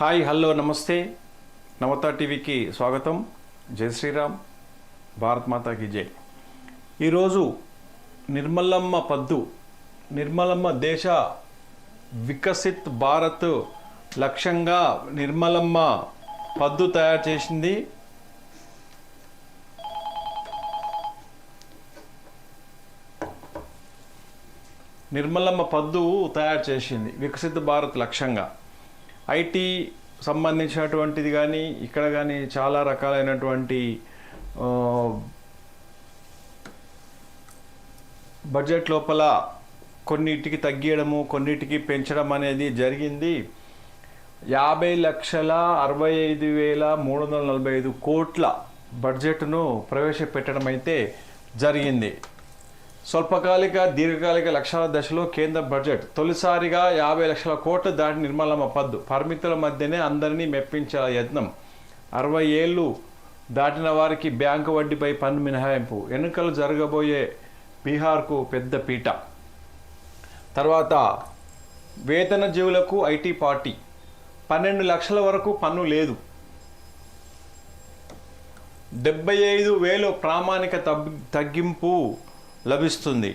Hi hello నమస్తే. నవత టీవీకి స్వాగతం. జై శ్రీరామ్. భారత్ మాతాకి జై. ఈరోజు నిర్మలమ్మ పద్దు నిర్మలమ్మ దేశ వికసిత్ భారత్ లక్ష్యంగా నిర్మలమ్మ పద్దు తయారు చేసింది. నిర్మలమ్మ పద్దు తయారు చేసింది వికసిత భారత్ లక్ష్యంగా. ఐటీ సంబంధించినటువంటిది కానీ ఇక్కడ కానీ చాలా రకాలైనటువంటి బడ్జెట్ లోపల కొన్నిటికి తగ్గియడము కొన్నిటికి పెంచడం అనేది జరిగింది. యాభై లక్షల అరవై ఐదు వేల మూడు వందల నలభై ఐదు కోట్ల బడ్జెట్ను ప్రవేశపెట్టడం అయితే జరిగింది. స్వల్పకాలిక దీర్ఘకాలిక లక్ష్యాల దశలో కేంద్ర బడ్జెట్ తొలిసారిగా యాభై లక్షల కోట్లు దాటి నిర్మలమ్మ పద్దు. పరిమితుల మధ్యనే అందరినీ మెప్పించే యత్నం. అరవై ఏళ్ళు దాటిన వారికి బ్యాంకు వడ్డీపై పన్ను మినహాయింపు. ఎన్నికలు జరగబోయే బీహార్కు పెద్ద పీట. తర్వాత వేతన జీవులకు ఐటీ పార్టీ. పన్నెండు లక్షల వరకు పన్ను లేదు. డెబ్బై ఐదు వేలు ప్రామాణిక తగ్ తగ్గింపు లభిస్తుంది.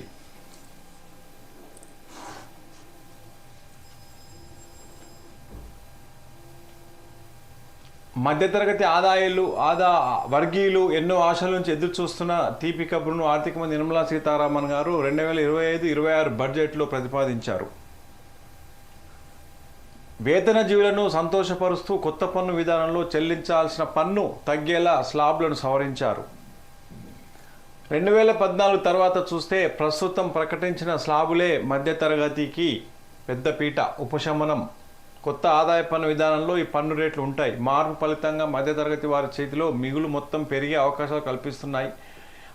మధ్యతరగతి ఆదాయాలు ఆదా వర్గీయులు ఎన్నో ఆశల నుంచి ఎదురు చూస్తున్న తీపి కబురును ఆర్థిక మంత్రి నిర్మలా సీతారామన్ గారు రెండు వేల ఇరవై ఐదు ఇరవై ఆరు బడ్జెట్లో ప్రతిపాదించారు. వేతన జీవులను సంతోషపరుస్తూ కొత్త పన్ను విధానంలో చెల్లించాల్సిన పన్ను తగ్గేలా స్లాబ్లను సవరించారు. రెండు వేల పద్నాలుగు తర్వాత చూస్తే ప్రస్తుతం ప్రకటించిన స్లాబులే మధ్యతరగతికి పెద్దపీట ఉపశమనం. కొత్త ఆదాయ పన్ను విధానంలో ఈ పన్ను రేట్లు ఉంటాయి. మార్పు ఫలితంగా మధ్యతరగతి వారి చేతిలో మిగులు మొత్తం పెరిగే అవకాశాలు కల్పిస్తున్నాయి.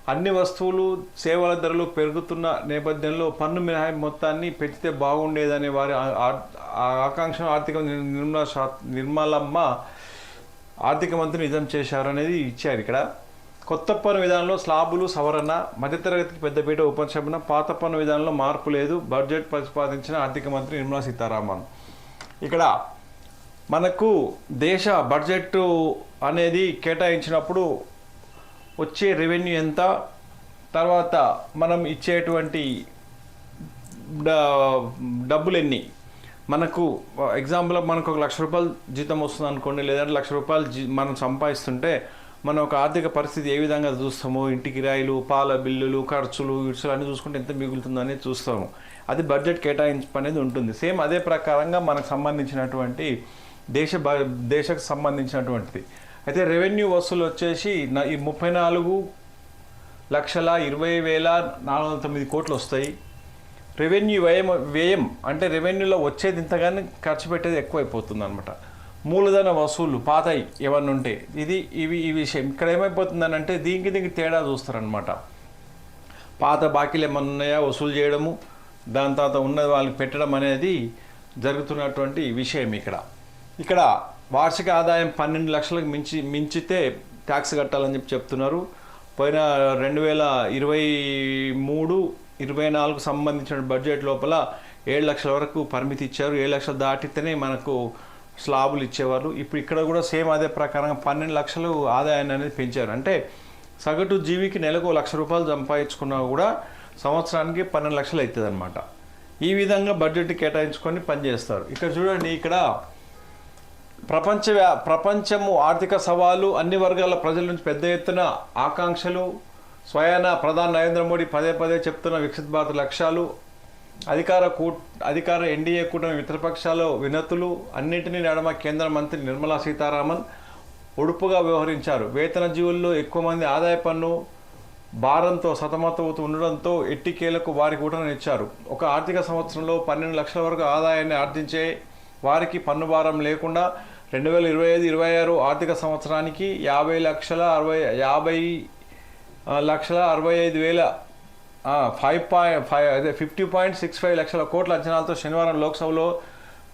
అన్ని వస్తువులు సేవల ధరలు పెరుగుతున్న నేపథ్యంలో పన్ను మినహాయింపు మొత్తాన్ని పెంచితే బాగుండేదనే వారి ఆ- ఆకాంక్షను ఆర్థిక నిర్మలా శా- నిర్మలమ్మ ఆర్థిక మంత్రి నిజం చేశారనేది ఇచ్చారు ఇక్కడ. కొత్త పన్ను విధానంలో స్లాబులు సవరణ మధ్యతరగతికి పెద్దపీట ఉపశమనం పాత పన్ను విధానంలో మార్పు లేదు బడ్జెట్ ప్రతిపాదించిన ఆర్థిక మంత్రి నిర్మలా సీతారామన్. ఇక్కడ మనకు దేశ బడ్జెట్ అనేది కేటాయించినప్పుడు వచ్చే రెవెన్యూ ఎంత తర్వాత మనం ఇచ్చేటువంటి డబ్బులు ఎన్ని మనకు ఎగ్జాంపుల్ మనకు ఒక లక్ష రూపాయలు జీతం వస్తుంది అనుకోండి లేదంటే లక్ష రూపాయలు జీ మనం సంపాదిస్తుంటే మన ఒక ఆర్థిక పరిస్థితి ఏ విధంగా చూస్తామో ఇంటి కిరాయిలు పాల బిల్లులు ఖర్చులు ఇడ్చులు అన్నీ చూసుకుంటే ఎంత మిగులుతుందని చూస్తాము. అది బడ్జెట్ కేటాయింపు అనేది ఉంటుంది. సేమ్ అదే ప్రకారంగా మనకు సంబంధించినటువంటి దేశ దేశకు సంబంధించినటువంటిది. అయితే రెవెన్యూ వసూలు వచ్చేసి ఈ ముప్పై నాలుగు లక్షల ఇరవై వేల నాలుగు వందల తొమ్మిది కోట్లు వస్తాయి. రెవెన్యూ వ్యయం వ్యయం అంటే రెవెన్యూలో వచ్చేది ఇంతగానే ఖర్చు పెట్టేది ఎక్కువైపోతుంది అనమాట మూలధన వసూలు పాతయి ఏమన్నా ఉంటే ఇది ఇవి ఈ విషయం. ఇక్కడ ఏమైపోతుందనంటే దీనికి దీనికి తేడా చూస్తారనమాట పాత బాకీలు ఏమన్నా ఉన్నాయా వసూలు చేయడము దాని తర్వాత ఉన్నది వాళ్ళకి పెట్టడం అనేది జరుగుతున్నటువంటి విషయం ఇక్కడ. ఇక్కడ వార్షిక ఆదాయం పన్నెండు లక్షలకు మించి మించితే ట్యాక్స్ కట్టాలని చెప్పి చెప్తున్నారు. పోయిన రెండు వేల ఇరవై మూడు ఇరవై నాలుగు సంబంధించిన బడ్జెట్ లోపల ఏడు లక్షల వరకు పరిమితి ఇచ్చారు. ఏడు లక్షలు దాటితేనే మనకు స్లాబులు ఇచ్చేవారు ఇప్పుడు ఇక్కడ కూడా సేమ్ అదే ప్రకారంగా పన్నెండు లక్షలు ఆదాయాన్ని అనేది పెంచారు. అంటే సగటు జీవికి నెలకు లక్ష రూపాయలు సంపాదించుకున్నా కూడా సంవత్సరానికి పన్నెండు లక్షలు అవుతుంది అనమాట ఈ విధంగా బడ్జెట్ కేటాయించుకొని పనిచేస్తారు. ఇక్కడ చూడండి ఇక్కడ ప్రపంచ ప్రపంచము ఆర్థిక సవాలు అన్ని వర్గాల ప్రజల నుంచి పెద్ద ఎత్తున ఆకాంక్షలు స్వయాన ప్రధాని నరేంద్ర మోడీ పదే పదే చెప్తున్న వికసిత్ భారత్ లక్ష్యాలు అధికార కూ అధికార ఎన్డీఏ కూటమి మిత్రపక్షాలు వినతులు అన్నింటినీ నడమ కేంద్ర మంత్రి నిర్మలా సీతారామన్ ఒడుపుగా వ్యవహరించారు. వేతన జీవుల్లో ఎక్కువ మంది ఆదాయ పన్ను భారంతో సతమతమవుతూ ఉండడంతో ఎట్టికేలకు వారి ఊటను ఇచ్చారు. ఒక ఆర్థిక సంవత్సరంలో పన్నెండు లక్షల వరకు ఆదాయాన్ని ఆర్జించే వారికి పన్ను భారం లేకుండా రెండు వేల ఇరవై ఐదు ఇరవై ఆరు ఆర్థిక సంవత్సరానికి యాభై లక్షల అరవై యాభై లక్షల అరవై ఐదు వేల ఫైవ్ పాయింట్ ఫైవ్ అదే ఫిఫ్టీ పాయింట్ సిక్స్ ఫైవ్ లక్షల కోట్ల అంచనాలతో శనివారం లోక్సభలో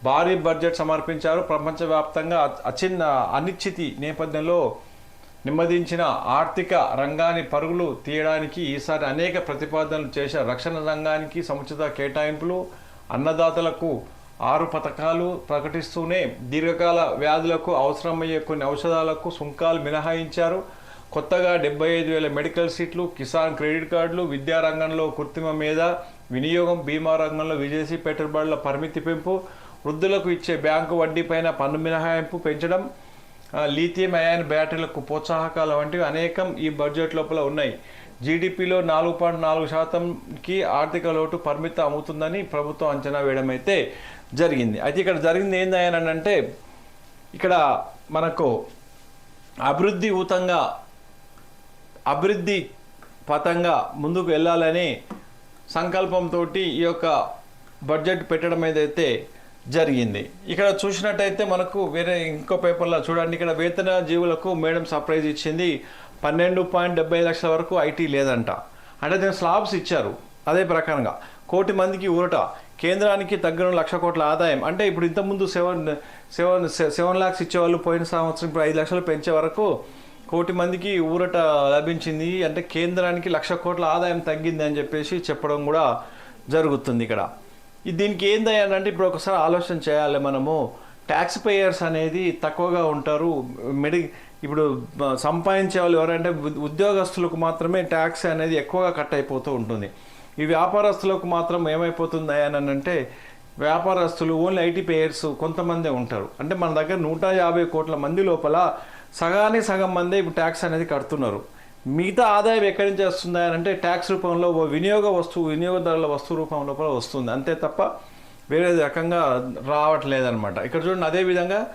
భారీ బడ్జెట్ సమర్పించారు. ప్రపంచవ్యాప్తంగా అచిన్న అనిశ్చితి నేపథ్యంలో నిమ్మదించిన ఆర్థిక రంగాన్ని పరుగులు తీయడానికి ఈసారి అనేక ప్రతిపాదనలు చేశారు. రక్షణ రంగానికి సముచిత కేటాయింపులు అన్నదాతలకు ఆరు పథకాలు ప్రకటిస్తూనే దీర్ఘకాల వ్యాధులకు అవసరమయ్యే కొన్ని ఔషధాలకు సుంకాలు మినహాయించారు. కొత్తగా డెబ్బై ఐదు వేల మెడికల్ సీట్లు కిసాన్ క్రెడిట్ కార్డులు విద్యారంగంలో కృత్రిమ మీద వినియోగం బీమా రంగంలో విదేశీ పెట్టుబడుల పరిమితి పెంపు వృద్ధులకు ఇచ్చే బ్యాంకు వడ్డీపైన పన్ను మినహాయింపు పెంచడం లీథియం అయాన్ బ్యాటరీలకు ప్రోత్సాహకాలు వంటివి అనేకం ఈ బడ్జెట్ లోపల ఉన్నాయి. జీడిపిలో నాలుగు పాయింట్ నాలుగు శాతంకి ఆర్థిక లోటు పరిమితం అవుతుందని ప్రభుత్వం అంచనా వేయడం అయితే జరిగింది. అయితే ఇక్కడ జరిగింది ఏంది అంటే ఇక్కడ మనకు అభివృద్ధి ఊతంగా అభివృద్ధి పథంగా ముందుకు వెళ్ళాలని సంకల్పంతో ఈ యొక్క బడ్జెట్ పెట్టడం ఏదైతే జరిగింది. ఇక్కడ చూసినట్టయితే మనకు వేరే ఇంకో పేపర్లో చూడండి. ఇక్కడ వేతన జీవులకు మేడం సర్ప్రైజ్ ఇచ్చింది. పన్నెండు పాయింట్ డెబ్బై లక్షల వరకు ఐటీ లేదంట. అంటే దీని స్లాబ్స్ ఇచ్చారు. అదే ప్రకారంగా కోటి మందికి ఊరట. కేంద్రానికి తగ్గిన లక్ష కోట్ల ఆదాయం. అంటే ఇప్పుడు ఇంతకుముందు సెవెన్ సెవెన్ సెవెన్ లాక్స్ ఇచ్చేవాళ్ళు పోయిన సంవత్సరం ఇప్పుడు ఐదు లక్షలు పెంచే వరకు కోటి మందికి ఊరట లభించింది. అంటే కేంద్రానికి లక్ష కోట్ల ఆదాయం తగ్గింది అని చెప్పేసి చెప్పడం కూడా జరుగుతుంది ఇక్కడ. దీనికి ఏందయ్యానంటే ఇప్పుడు ఒకసారి ఆలోచన చేయాలి మనము. ట్యాక్స్ పేయర్స్ అనేది తక్కువగా ఉంటారు. మెడి ఇప్పుడు సంపాదించే వాళ్ళు ఎవరంటే ఉద్యోగస్తులకు మాత్రమే ట్యాక్స్ అనేది ఎక్కువగా కట్ అయిపోతూ ఉంటుంది. ఈ వ్యాపారస్తులకు మాత్రం ఏమైపోతుంది అని అంటే వ్యాపారస్తులు ఓన్లీ ఐటీ పేయర్స్ కొంతమందే ఉంటారు. అంటే మన దగ్గర నూట యాభై కోట్ల మంది లోపల సగానికి సగం మందే ఇప్పుడు ట్యాక్స్ అనేది కడుతున్నారు. మిగతా ఆదాయం ఎక్కడి నుంచి వస్తుంది అని అంటే ట్యాక్స్ రూపంలో ఓ వినియోగ వస్తువు వినియోగదారుల వస్తువు రూపం లోపల వస్తుంది. అంతే తప్ప వేరే రకంగా రావట్లేదన్నమాట. ఇక్కడ చూడండి అదే విధంగా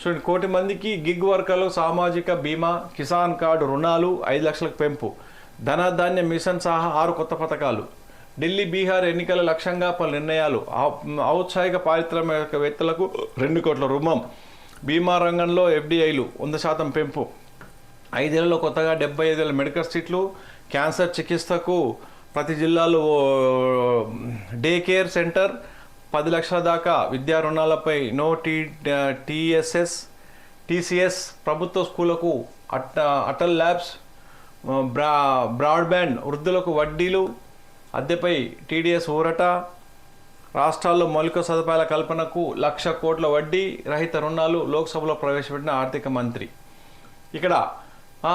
చూడండి కోటి మందికి గిగ్ వర్కర్లు సామాజిక బీమా కిసాన్ కార్డు రుణాలు ఐదు లక్షలకు పెంపు. ధనధాన్య మిషన్ సహా ఆరు కొత్త పథకాలు. ఢిల్లీ బీహార్ ఎన్నికల లక్ష్యంగా పలు నిర్ణయాలు. ఔ- ఔత్సాహిక పారిశ్రామికవేత్తలకు రెండు కోట్ల రుణం బీమా రంగంలో ఎఫ్డిఐలు వంద శాతం పెంపు. ఐదేళ్ళలో కొత్తగా డెబ్బై ఐదు మెడికల్ సీట్లు క్యాన్సర్ చికిత్సకు ప్రతి జిల్లాలో ఓ డే కేర్ సెంటర్ పది లక్షల దాకా విద్యా రుణాలపై నో టీ టీఎస్ఎస్ టీసీఎస్ ప్రభుత్వ స్కూళ్ళకు అట్ట అటల్ ల్యాబ్స్ బ్రా బ్రాడ్బ్యాండ్ వృద్ధులకు వడ్డీలు అద్దెపై టీడీఎస్ ఊరట రాష్ట్రాల్లో మౌలిక సదుపాయాల కల్పనకు లక్ష కోట్ల వడ్డీ రహిత రుణాలు లోక్సభలో ప్రవేశపెట్టిన ఆర్థిక మంత్రి. ఇక్కడ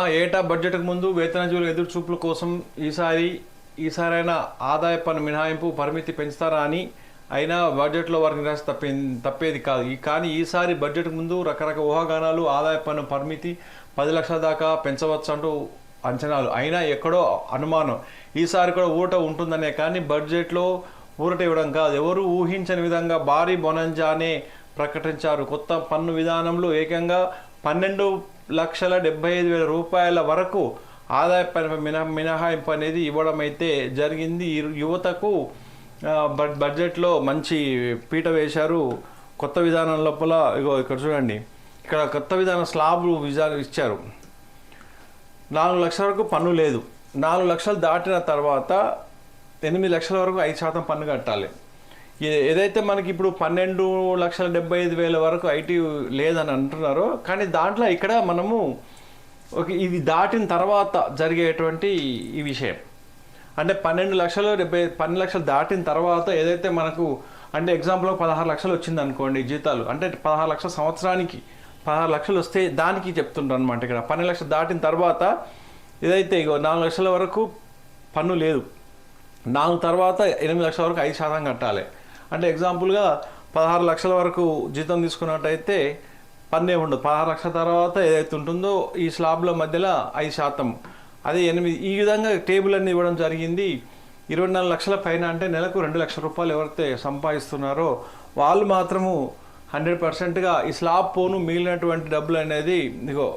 ఏటా బడ్జెట్కు ముందు వేతనజీవుల ఎదురు చూపుల కోసం ఈసారి ఈసారైనా ఆదాయ పన్ను మినహాయింపు పరిమితి పెంచుతారా అని అయినా బడ్జెట్లో వారి నిరాశ తప్పే తప్పేది కాదు. ఈ కానీ ఈసారి బడ్జెట్ ముందు రకరకాల ఊహాగానాలు ఆదాయ పన్ను పరిమితి పది లక్షల దాకా పెంచవచ్చు అంటూ అంచనాలు. అయినా ఎక్కడో అనుమానం. ఈసారి కూడా ఊట ఉంటుందనే కానీ బడ్జెట్లో ఊరట ఇవ్వడం కాదు ఎవరు ఊహించని విధంగా భారీ బొనంజానే ప్రకటించారు. కొత్త పన్ను విధానంలో ఏకంగా పన్నెండు లక్షల డెబ్బై ఐదు వేల రూపాయల వరకు ఆదాయ పన్ను మినహ మినహాయింపు అనేది ఇవ్వడం అయితే జరిగింది యువతకు బడ్ బడ్జెట్లో మంచి పీట వేశారు. కొత్త విధానం లోపల ఇగో ఇక్కడ చూడండి. ఇక్కడ కొత్త విధానం స్లాబ్లు విధానం ఇచ్చారు. నాలుగు లక్షల వరకు పన్ను లేదు. నాలుగు లక్షలు దాటిన తర్వాత ఎనిమిది లక్షల వరకు ఐదు శాతం పన్ను కట్టాలి. ఏ- ఏదైతే మనకి ఇప్పుడు పన్నెండు లక్షల డెబ్బై ఐదు వేల వరకు ఐటీ లేదని అంటున్నారో కానీ దాంట్లో ఇక్కడ మనము ఒక ఇది దాటిన తర్వాత జరిగేటువంటి ఈ విషయం. అంటే పన్నెండు లక్షలు డెబ్బై పన్నెండు లక్షలు దాటిన తర్వాత ఏదైతే మనకు అంటే ఎగ్జాంపుల్ పదహారు లక్షలు వచ్చింది అనుకోండి జీతాలు అంటే పదహారు లక్షల సంవత్సరానికి పదహారు లక్షలు వస్తే దానికి చెప్తుంటారు అనమాట ఇక్కడ. పన్నెండు లక్షలు దాటిన తర్వాత ఏదైతే ఇగో నాలుగు లక్షల వరకు పన్ను లేదు. నాలుగు తర్వాత ఎనిమిది లక్షల వరకు ఐదు శాతం కట్టాలి. అంటే ఎగ్జాంపుల్గా పదహారు లక్షల వరకు జీతం తీసుకున్నట్టయితే పన్నే ఉండదు. పదహారు లక్షల తర్వాత ఏదైతే ఉంటుందో ఈ స్లాబ్ల మధ్యలో ఐదు శాతం. అదే ఎనిమిది ఈ విధంగా టేబుల్ అన్ని ఇవ్వడం జరిగింది. ఇరవై నాలుగు లక్షల పైన అంటే నెలకు రెండు లక్షల రూపాయలు ఎవరైతే సంపాదిస్తున్నారో వాళ్ళు మాత్రము హండ్రెడ్ పర్సెంట్గా ఈ స్లాబ్ పోను మిగిలినటువంటి డబ్బులు అనేది ఇదిగో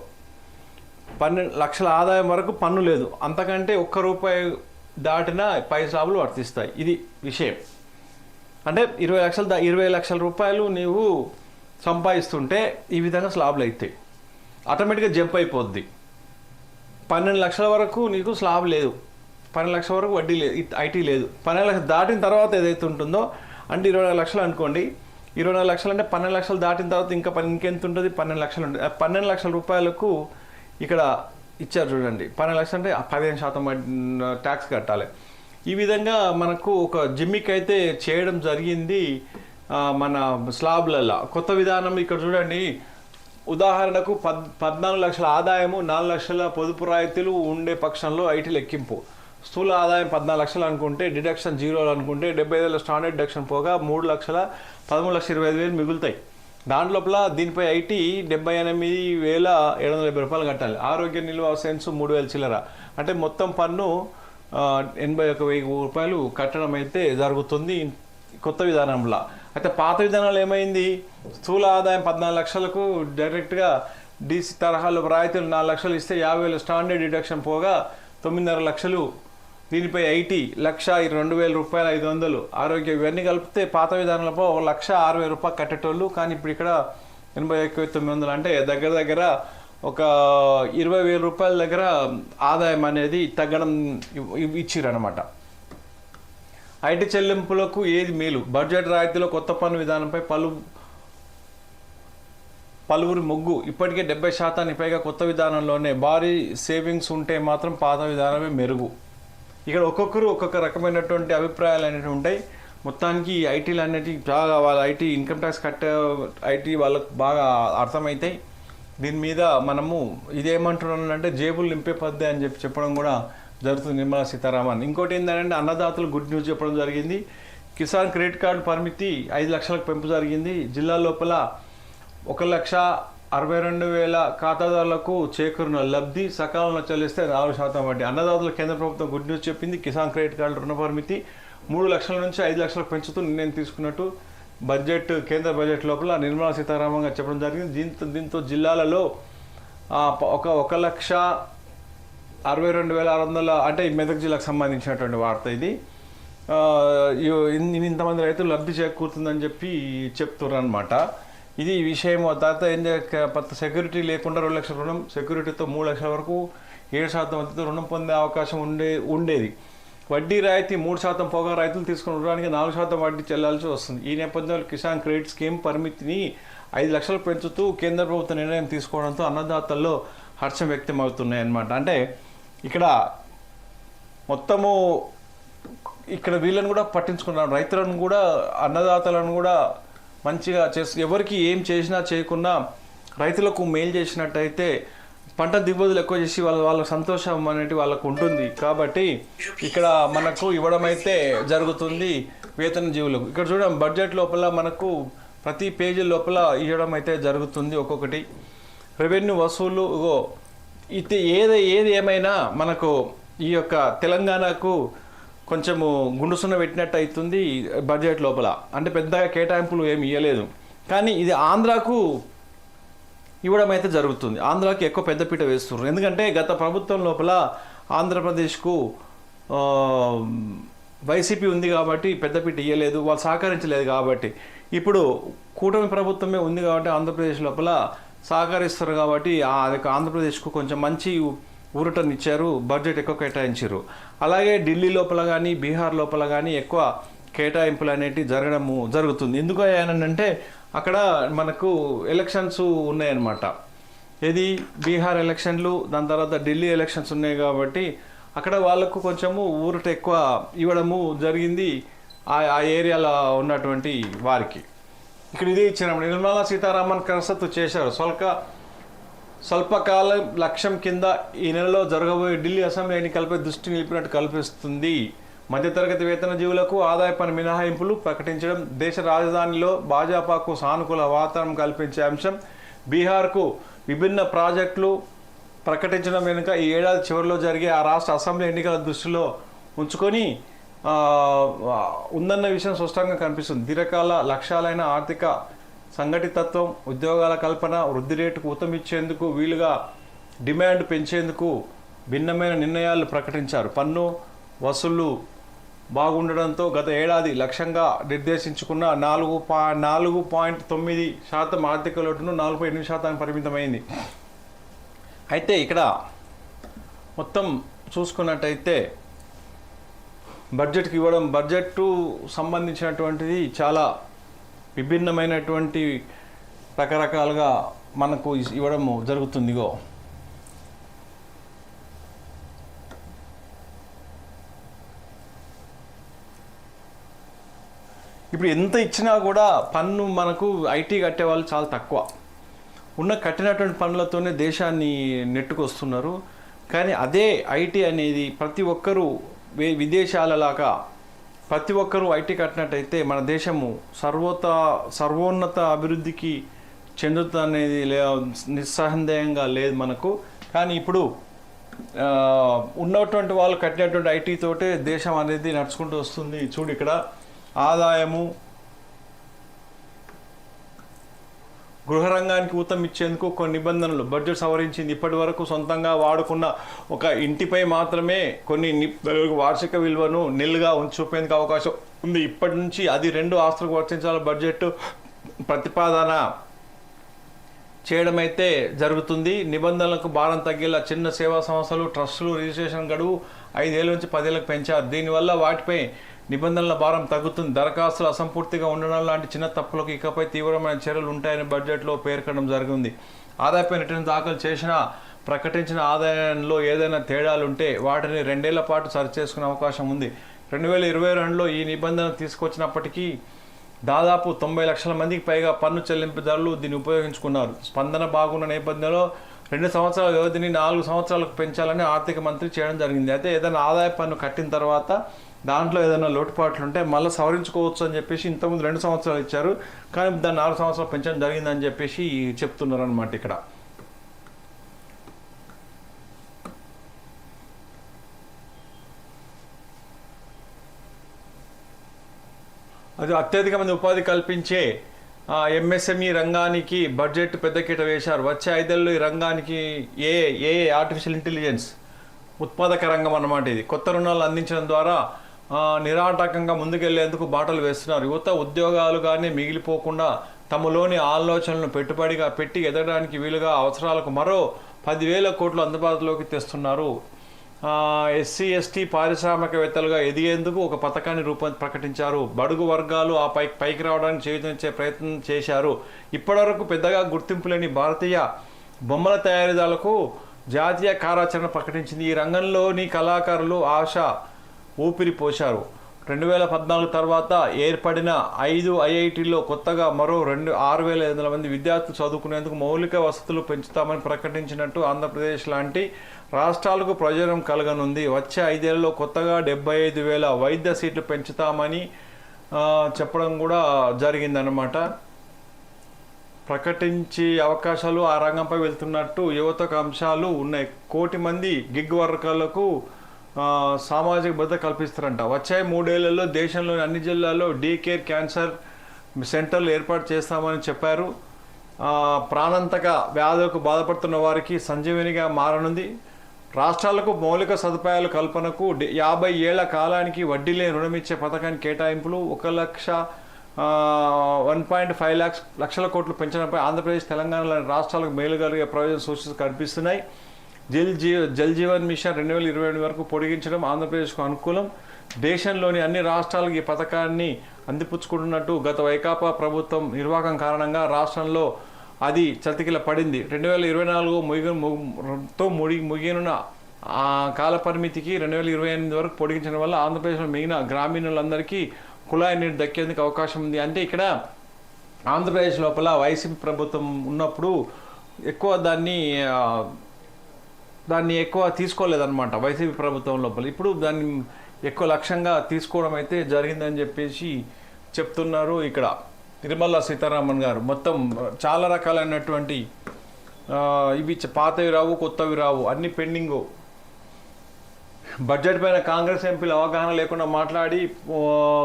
పన్నెండు లక్షల ఆదాయం వరకు పన్ను లేదు. అంతకంటే ఒక్క రూపాయి దాటిన పై స్లాబులు వర్తిస్తాయి. ఇది విషయం. అంటే ఇరవై లక్షలు దా ఇరవై లక్షల రూపాయలు నీవు సంపాదిస్తుంటే ఈ విధంగా స్లాబ్లు అవుతాయి ఆటోమేటిక్గా జంప్ అయిపోద్ది. పన్నెండు లక్షల వరకు నీకు స్లాబ్ లేదు. పన్నెండు లక్షల వరకు వడ్డీ లేదు ఐటీ లేదు. పన్నెండు లక్షలు దాటిన తర్వాత ఏదైతే ఉంటుందో అంటే ఇరవై నాలుగు లక్షలు అనుకోండి. ఇరవై నాలుగు లక్షలు అంటే పన్నెండు లక్షలు దాటిన తర్వాత ఇంకా పని ఇంకెంత ఉంటుంది? పన్నెండు లక్షలు ఉంటుంది పన్నెండు లక్షల రూపాయలకు ఇక్కడ ఇచ్చారు చూడండి. పన్నెండు లక్షలు అంటే పదిహేను శాతం ట్యాక్స్ కట్టాలి. ఈ విధంగా మనకు ఒక జిమ్మిక్ అయితే చేయడం జరిగింది మన స్లాబ్లలో కొత్త విధానం ఇక్కడ చూడండి. ఉదాహరణకు పద్ పద్నాలుగు లక్షల ఆదాయము నాలుగు లక్షల పొదుపు రాయితీలు ఉండే పక్షంలో ఐటీ లెక్కింపు. స్థూల ఆదాయం పద్నాలుగు లక్షలు అనుకుంటే డిడక్షన్ జీరో అనుకుంటే డెబ్బై ఐదు వేల స్టాండర్డ్ డిడక్షన్ పోగా మూడు లక్షల పదమూడు లక్షల ఇరవై ఐదు వేలు మిగులుతాయి. దాని లోపల దీనిపై ఐటీ డెబ్బై ఎనిమిది వేల ఏడు వందల డెబ్బై రూపాయలు కట్టాలి. ఆరోగ్య నిల్వ సెన్స్ మూడు వేల చిల్లర. అంటే మొత్తం పన్ను ఎనభై ఒక వెయ్యి రూపాయలు కట్టడం అయితే జరుగుతుంది కొత్త విధానంలో. అయితే పాత విధానంలో ఏమైంది? స్థూల ఆదాయం పద్నాలుగు లక్షలకు డైరెక్ట్గా డీసీ తరహాలో రాయితీలు నాలుగు లక్షలు ఇస్తే యాభై వేలు స్టాండర్డ్ డిడక్షన్ పోగా తొమ్మిదిన్నర లక్షలు దీనిపై ఐటీ లక్ష రెండు వేల రూపాయలు ఐదు వందలు. ఆరోగ్య ఇవన్నీ కలిపితే పాత విధానంలో ఒక లక్ష ఆరు వేల రూపాయలు కట్టేటోళ్ళు. కానీ ఇప్పుడు ఇక్కడ ఎనభై ఎక్కువ తొమ్మిది వందలు. అంటే దగ్గర దగ్గర ఒక ఇరవై వేల రూపాయల దగ్గర ఆదాయం అనేది తగ్గడం ఇచ్చిర్రు అనమాట ఐటీ చెల్లింపులకు ఏది మేలు? బడ్జెట్ రాయితీలో కొత్త పన్ను విధానంపై పలు పలువురి మొగ్గు. ఇప్పటికే డెబ్బై శాతానికి పైగా కొత్త విధానంలోనే భారీ సేవింగ్స్ ఉంటే మాత్రం పాత విధానమే మెరుగు. ఇక్కడ ఒక్కొక్కరు ఒక్కొక్క రకమైనటువంటి అభిప్రాయాలు అనేవి ఉంటాయి. మొత్తానికి ఐటీలు అనేటివి బాగా వాళ్ళ ఐటీ ఇన్కమ్ ట్యాక్స్ కట్టే ఐటీ వాళ్ళకు బాగా అర్థమవుతాయి దీని మీద మనము ఇదేమంటున్నాను అంటే జేబులు నింపే పద్ది అని చెప్పి చెప్పడం కూడా జరుగుతుంది నిర్మలా సీతారామన్. ఇంకోటి ఏంటంటే అన్నదాతలు గుడ్ న్యూస్ చెప్పడం జరిగింది. కిసాన్ క్రెడిట్ కార్డు పరిమితి ఐదు లక్షలకు పెంపు జరిగింది. జిల్లా లోపల ఒక లక్ష అరవై రెండు వేల ఖాతాదారులకు చేకూరిన లబ్ధి సకాలంలో చెల్లిస్తే నాలుగు శాతం వడ్డీ. అన్నదాతలు కేంద్ర ప్రభుత్వం గుడ్ న్యూస్ చెప్పింది. కిసాన్ క్రెడిట్ కార్డు రుణ పరిమితి మూడు లక్షల నుంచి ఐదు లక్షలకు పెంచుతూ నిర్ణయం తీసుకున్నట్టు బడ్జెట్ కేంద్ర బడ్జెట్ లోపల నిర్మలా సీతారామన్ గారు చెప్పడం జరిగింది. దీంతో దీంతో జిల్లాలలో ఒక ఒక లక్ష అరవై రెండు వేల ఆరు వందల అంటే ఈ మెదక్ జిల్లాకు సంబంధించినటువంటి వార్త ఇది. ఇంతమంది రైతులు లబ్ధి చేకూరుతుందని చెప్పి చెప్తున్నారు అనమాట ఇది ఈ విషయం తర్వాత ఏం కొత్త సెక్యూరిటీ లేకుండా రెండు లక్షల రుణం సెక్యూరిటీతో మూడు లక్షల వరకు ఏడు శాతం వడ్డీతో రుణం పొందే అవకాశం ఉండే ఉండేది. వడ్డీ రాయితీ మూడు శాతం పోగా రైతులు తీసుకున్న రుణానికి నాలుగు శాతం వడ్డీ చెల్లాల్సి వస్తుంది. ఈ నేపథ్యంలో కిసాన్ క్రెడిట్ స్కీమ్ పరిమితిని ఐదు లక్షలు పెంచుతూ కేంద్ర ప్రభుత్వ నిర్ణయం తీసుకోవడంతో అన్నదాతల్లో హర్షం వ్యక్తం అవుతున్నాయి అన్నమాట అంటే ఇక్కడ మొత్తము ఇక్కడ వీళ్ళని కూడా పట్టించుకున్నారు రైతులను కూడా అన్నదాతలను కూడా మంచిగా చేసు ఎవరికి ఏం చేసినా చేయకున్నా రైతులకు మేలు చేసినట్టయితే పంట దిగుబడులు ఎక్కువ చేసి వాళ్ళ వాళ్ళ సంతోషం అనేది వాళ్ళకు ఉంటుంది. కాబట్టి ఇక్కడ మనకు ఇవ్వడం అయితే జరుగుతుంది వేతన జీవులకు. ఇక్కడ చూడడం బడ్జెట్ లోపల మనకు ప్రతి పేజీ లోపల ఇవ్వడం అయితే జరుగుతుంది ఒక్కొక్కటి. రెవెన్యూ వసూలు ఇది ఏది ఏది ఏమైనా మనకు ఈ యొక్క తెలంగాణకు కొంచెము గుండుసున్న పెట్టినట్టు అవుతుంది బడ్జెట్ లోపల. అంటే పెద్దగా కేటాయింపులు ఏమి ఇవ్వలేదు కానీ ఇది ఆంధ్రాకు ఇవ్వడం అయితే జరుగుతుంది. ఆంధ్రాకి ఎక్కువ పెద్దపీట వేస్తున్నారు. ఎందుకంటే గత ప్రభుత్వం లోపల ఆంధ్రప్రదేశ్కు వైసీపీ ఉంది కాబట్టి పెద్దపీట ఇవ్వలేదు వాళ్ళు సహకరించలేదు కాబట్టి. ఇప్పుడు కూటమి ప్రభుత్వమే ఉంది కాబట్టి ఆంధ్రప్రదేశ్ లోపల సహకరిస్తారు కాబట్టి ఆ యొక్క ఆంధ్రప్రదేశ్కు కొంచెం మంచి ఊరటనిచ్చారు బడ్జెట్ ఎక్కువ కేటాయించారు. అలాగే ఢిల్లీ లోపల కానీ బీహార్ లోపల కానీ ఎక్కువ కేటాయింపులు అనేటివి జరగడము జరుగుతుంది. ఎందుకు అంటే అక్కడ మనకు ఎలక్షన్స్ ఉన్నాయన్నమాట. ఏది? బీహార్ ఎలక్షన్లు దాని తర్వాత ఢిల్లీ ఎలక్షన్స్ ఉన్నాయి కాబట్టి అక్కడ వాళ్ళకు కొంచెము ఊరట ఎక్కువ ఇవ్వడము జరిగింది ఆ ఆ ఏరియాలో ఉన్నటువంటి వారికి. ఇక్కడ ఇదే ఇచ్చారు నిర్మలా సీతారామన్ కసరత్తు చేశారు. స్వల్ప స్వల్పకాల లక్ష్యం కింద ఈ నెలలో జరగబోయే ఢిల్లీ అసెంబ్లీ ఎన్నికలపై దృష్టి నిలిపినట్టు కల్పిస్తుంది. మధ్యతరగతి వేతన జీవులకు ఆదాయ పన్ను మినహాయింపులు ప్రకటించడం దేశ రాజధానిలో భాజపాకు సానుకూల వాతావరణం కల్పించే అంశం బీహార్కు విభిన్న ప్రాజెక్టులు ప్రకటించడం వెనుక ఈ ఏడాది చివరిలో జరిగే ఆ రాష్ట్ర అసెంబ్లీ ఎన్నికల దృష్టిలో ఉంచుకొని ఉందన్న విషయం స్పష్టంగా కనిపిస్తుంది. దీర్ఘకాల లక్ష్యాలైన ఆర్థిక సంఘటితత్వం ఉద్యోగాల కల్పన వృద్ధి రేటుకు ఉత్తమిచ్చేందుకు వీలుగా డిమాండ్ పెంచేందుకు భిన్నమైన నిర్ణయాలు ప్రకటించారు. పన్ను వసూళ్ళు బాగుండడంతో గత ఏడాది లక్ష్యంగా నిర్దేశించుకున్న నాలుగు పా నాలుగు పాయింట్ తొమ్మిది శాతం ఆర్థిక లోటును నాలుగు పాయింట్ ఎనిమిది శాతానికి పరిమితమైంది. అయితే ఇక్కడ మొత్తం చూసుకున్నట్టయితే బడ్జెట్కి ఇవ్వడం బడ్జెట్ సంబంధించినటువంటిది చాలా విభిన్నమైనటువంటి రకరకాలుగా మనకు ఇవ్వడం ఇవ్వడము జరుగుతుంది ఇప్పుడు ఎంత ఇచ్చినా కూడా పన్ను మనకు ఐటీ కట్టే వాళ్ళు చాలా తక్కువ. ఉన్న కట్టినటువంటి పనులతోనే దేశాన్ని నెట్టుకొస్తున్నారు. కానీ అదే ఐటీ అనేది ప్రతి ఒక్కరూ విదేశాలలాగా ప్రతి ఒక్కరూ ఐటీ కట్టినట్టయితే మన దేశము సర్వోత సర్వోన్నత అభివృద్ధికి చెందుతుంది అనేది లే నిస్సందేహంగా లేదు మనకు. కానీ ఇప్పుడు ఉన్నటువంటి వాళ్ళు కట్టినటువంటి ఐటీ తోటే దేశం అనేది నడుచుకుంటూ వస్తుంది. చూడు ఇక్కడ ఆదాయము గృహరంగానికి ఊతం ఇచ్చేందుకు కొన్ని నిబంధనలు. బడ్జెట్ సవరించింది ఇప్పటి వరకు సొంతంగా వాడుకున్న ఒక ఇంటిపై మాత్రమే కొన్ని వార్షిక విలువను నిల్లుగా ఉంచుకునేందుకు అవకాశం ఉంది. ఇప్పటి నుంచి అది రెండు ఆస్తులకు వర్తించాలి. బడ్జెట్ ప్రతిపాదన చేయడం అయితే జరుగుతుంది. నిబంధనలకు భారం తగ్గేలా చిన్న సేవా సంస్థలు ట్రస్టులు రిజిస్ట్రేషన్ గడువు ఐదేళ్ళ నుంచి పదేళ్ళకు పెంచారు. దీనివల్ల వాటిపై నిబంధనల భారం తగ్గుతుంది. దరఖాస్తులు అసంపూర్తిగా ఉండడం లాంటి చిన్న తప్పులకు ఇకపై తీవ్రమైన చర్యలు ఉంటాయని బడ్జెట్లో పేర్కొనడం జరిగింది. ఆదాయపై రిటర్న్ దాఖలు చేసిన ప్రకటించిన ఆదాయంలో ఏదైనా తేడాలుంటే వాటిని రెండేళ్ళ పాటు సరిచేసుకునే అవకాశం ఉంది. రెండు వేల ఇరవై రెండులో ఈ నిబంధన తీసుకొచ్చినప్పటికీ దాదాపు తొంభై లక్షల మందికి పైగా పన్ను చెల్లింపుదారులు దీన్ని ఉపయోగించుకున్నారు. స్పందన బాగున్న నేపథ్యంలో రెండు సంవత్సరాల వ్యవధిని నాలుగు సంవత్సరాలకు పెంచాలని ఆర్థిక మంత్రి చేయడం జరిగింది. అయితే ఏదైనా ఆదాయ పన్ను కట్టిన తర్వాత దాంట్లో ఏదైనా లోటుపాట్లు ఉంటే మళ్ళీ సవరించుకోవచ్చు అని చెప్పేసి ఇంతకుముందు రెండు సంవత్సరాలు ఇచ్చారు. కానీ దాన్ని నాలుగు సంవత్సరాలు పెంచడం జరిగిందని చెప్పేసి చెప్తున్నారు అనమాట ఇక్కడ. అది అత్యధిక మంది ఉపాధి కల్పించే ఎంఎస్ఎంఈ రంగానికి బడ్జెట్ పెద్ద కీట వేశారు. వచ్చే ఐదేళ్ళు ఈ రంగానికి ఏ ఏ ఆర్టిఫిషియల్ ఇంటెలిజెన్స్ ఉత్పాదక రంగం అన్నమాట ఇది. కొత్త రుణాలు అందించడం ద్వారా నిరాటకంగా ముందుకెళ్ళేందుకు బాటలు వేస్తున్నారు. యువత ఉద్యోగాలుగానే మిగిలిపోకుండా తమలోని ఆలోచనలను పెట్టుబడిగా పెట్టి ఎదగడానికి వీలుగా అవసరాలకు మరో పదివేల కోట్లు అందుబాటులోకి తెస్తున్నారు. ఎస్సీ ఎస్టీ పారిశ్రామికవేత్తలుగా ఎదిగేందుకు ఒక పథకాన్ని రూపొ ప్రకటించారు. బడుగు వర్గాలు ఆ పై పైకి రావడానికి చేయించే ప్రయత్నం చేశారు. ఇప్పటివరకు పెద్దగా గుర్తింపు లేని భారతీయ బొమ్మల తయారీదారులకు జాతీయ కార్యాచరణ ప్రకటించింది. ఈ రంగంలోని కళాకారులు ఆశ ఊపిరి పోశారు. రెండు వేల పద్నాలుగు తర్వాత ఏర్పడిన ఐదు ఐఐటీల్లో కొత్తగా మరో రెండు ఆరు వేల ఐదు వందల మంది విద్యార్థులు చదువుకునేందుకు మౌలిక వసతులు పెంచుతామని ప్రకటించినట్టు ఆంధ్రప్రదేశ్ లాంటి రాష్ట్రాలకు ప్రయోజనం కలగనుంది. వచ్చే ఐదేళ్ళలో కొత్తగా డెబ్బై ఐదు వేల వైద్య సీట్లు పెంచుతామని చెప్పడం కూడా జరిగిందనమాట ప్రకటించే అవకాశాలు ఆ రంగంపై వెళ్తున్నట్టు యువతకు అంశాలు ఉన్నాయి. కోటి మంది గిగ్ వర్గాలకు సామాజిక భద్రత కల్పిస్తారంట. వచ్చే మూడేళ్ళలో దేశంలోని అన్ని జిల్లాల్లో డీ కేర్ క్యాన్సర్ సెంటర్లు ఏర్పాటు చేస్తామని చెప్పారు. ప్రాణాంతక వ్యాధులకు బాధపడుతున్న వారికి సంజీవినిగా మారనుంది. రాష్ట్రాలకు మౌలిక సదుపాయాల కల్పనకు యాభై ఏళ్ళ కాలానికి వడ్డీ లేని రుణం ఇచ్చే పథకానికి కేటాయింపులు ఒక lakh one point five lakhs లక్షల కోట్లు పెంచడంపై ఆంధ్రప్రదేశ్ తెలంగాణలోని రాష్ట్రాలకు మేలు కలిగే ప్రయోజన సూచనలు కనిపిస్తున్నాయి. జల్ జీవ జల్ జీవన్ మిషన్ రెండు వేల ఇరవై ఏడు వరకు పొడిగించడం ఆంధ్రప్రదేశ్కు అనుకూలం. దేశంలోని అన్ని రాష్ట్రాలకు ఈ పథకాన్ని అందిపుచ్చుకుంటున్నట్టు గత వైకాపా ప్రభుత్వం నిర్వాహకం కారణంగా రాష్ట్రంలో అది చతికిల పడింది. రెండు వేల ఇరవై నాలుగు ముగితో ముగి ముగినున్న కాల పరిమితికి రెండు వేల ఇరవై ఎనిమిది వరకు పొడిగించడం వల్ల ఆంధ్రప్రదేశ్లో మిగిలిన గ్రామీణులందరికీ కుళాయి నీరు దక్కేందుకు అవకాశం ఉంది. అంటే ఇక్కడ ఆంధ్రప్రదేశ్ లోపల వైసీపీ ప్రభుత్వం ఉన్నప్పుడు ఎక్కువ దాన్ని దాన్ని ఎక్కువ తీసుకోలేదన్నమాట వైసీపీ ప్రభుత్వం లోపల. ఇప్పుడు దాన్ని ఎక్కువ లక్ష్యంగా తీసుకోవడం అయితే జరిగిందని చెప్పేసి చెప్తున్నారు ఇక్కడ నిర్మలా సీతారామన్ గారు. మొత్తం చాలా రకాలైనటువంటి ఇవి చ- పాతవి రావు కొత్తవి రావు అన్ని పెండింగు. బడ్జెట్ పైన కాంగ్రెస్ ఎంపీలు అవగాహన లేకుండా మాట్లాడి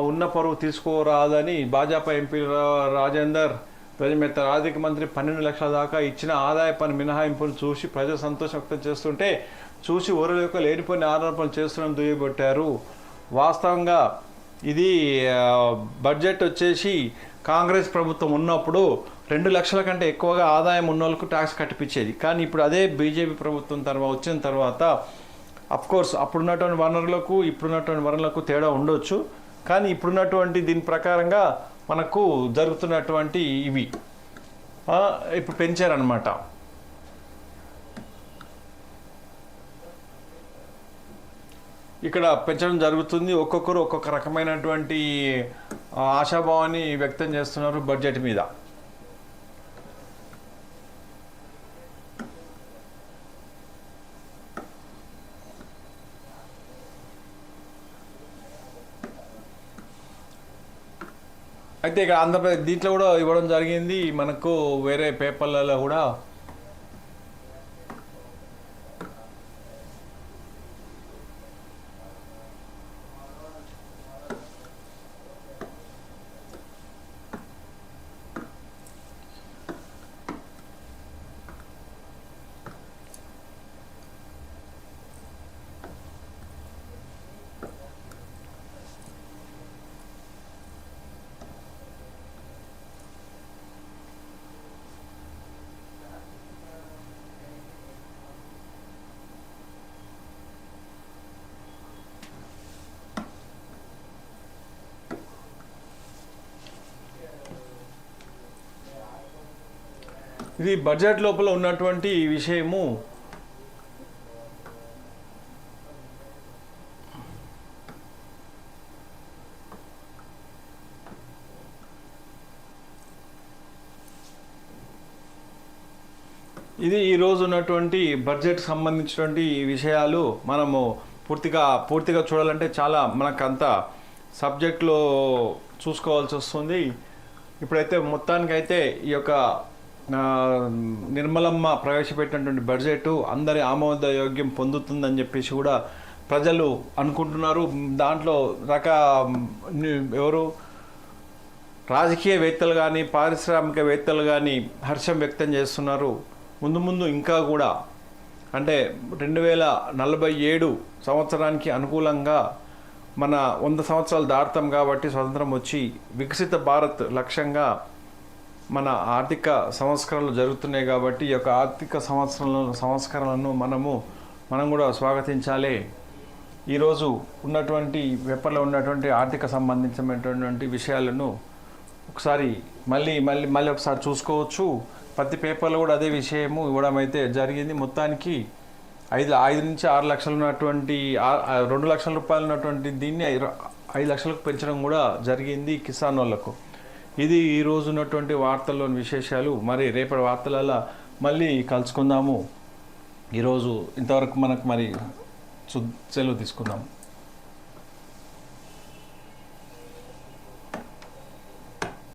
ఉన్న పరువు తీసుకోరాదని భాజపా ఎంపీ రా- రాజేందర్ ప్రజమెత్త ఆర్థిక మంత్రి పన్నెండు లక్షల దాకా ఇచ్చిన ఆదాయ పన్ను మినహాయింపును చూసి ప్రజలు సంతోషం వ్యక్తం చేస్తుంటే చూసి ఊరు యొక్క లేనిపోయిన ఆరోపణలు చేస్తున్నాం దుయ్యబట్టారు. వాస్తవంగా ఇది బడ్జెట్ వచ్చేసి కాంగ్రెస్ ప్రభుత్వం ఉన్నప్పుడు రెండు లక్షల కంటే ఎక్కువగా ఆదాయం ఉన్న వాళ్ళకు ట్యాక్స్ కట్టిపించేది కానీ ఇప్పుడు అదే బీజేపీ ప్రభుత్వం తర్వాత వచ్చిన తర్వాత అఫ్కోర్స్ అప్పుడున్నటువంటి వనరులకు ఇప్పుడున్నటువంటి వనరులకు తేడా ఉండొచ్చు. కానీ ఇప్పుడున్నటువంటి దీని ప్రకారంగా మనకు జరుగుతున్నటువంటి ఇవి. ఇప్పుడు పెంచారనమాట ఇక్కడ పెంచడం జరుగుతుంది. ఒక్కొక్కరు ఒక్కొక్క రకమైనటువంటి ఆశాభావాన్ని వ్యక్తం చేస్తున్నారు బడ్జెట్ మీద. అయితే ఇక్కడ ఆంధ్రప్రదేశ్ దీంట్లో కూడా ఇవ్వడం జరిగింది. మనకు వేరే పేపర్లలో కూడా ఇది బడ్జెట్ లోపల ఉన్నటువంటి ఈ విషయము. ఇది ఈరోజు ఉన్నటువంటి బడ్జెట్ సంబంధించినటువంటి విషయాలు మనము పూర్తిగా పూర్తిగా చూడాలంటే చాలా మనకంత సబ్జెక్ట్లో చూసుకోవాల్సి వస్తుంది. ఇప్పుడైతే మొత్తానికైతే ఈ యొక్క నిర్మలమ్మ ప్రవేశపెట్టినటువంటి బడ్జెట్ అందరి ఆమోదయోగ్యం పొందుతుందని చెప్పేసి కూడా ప్రజలు అనుకుంటున్నారు. దాంట్లో రక ఎవరు? రాజకీయవేత్తలు కానీ పారిశ్రామికవేత్తలు కానీ హర్షం వ్యక్తం చేస్తున్నారు. ముందు ముందు ఇంకా కూడా అంటే రెండు వేల నలభై ఏడు సంవత్సరానికి అనుకూలంగా మన వంద సంవత్సరాలు దాటుతాం కాబట్టి స్వతంత్రం వచ్చి వికసిత భారత్ లక్ష్యంగా మన ఆర్థిక సంస్కరణలు జరుగుతున్నాయి కాబట్టి ఈ యొక్క ఆర్థిక సంవత్సరంలో సంస్కరణలను మనము మనం కూడా స్వాగతించాలి. ఈరోజు ఉన్నటువంటి పేపర్లో ఉన్నటువంటి ఆర్థిక సంబంధించినటువంటి విషయాలను ఒకసారి మళ్ళీ మళ్ళీ మళ్ళీ ఒకసారి చూసుకోవచ్చు. ప్రతి పేపర్లో కూడా అదే విషయము ఇవ్వడం అయితే జరిగింది. మొత్తానికి ఐదు ఐదు నుంచి ఆరు లక్షలు ఉన్నటువంటి రెండు లక్షల రూపాయలు ఉన్నటువంటి దీన్ని ఐదు ఐదు లక్షలకు పెంచడం కూడా జరిగింది కిసాన్ వాళ్ళకు. ఇది ఈ రోజు ఉన్నటువంటి వార్తల్లోని విశేషాలు. మరి రేపటి వార్తలలో మళ్ళీ కలుసుకుందాము. ఈరోజు ఇంతవరకు మనకు మరి సెలవు తీసుకుందాము.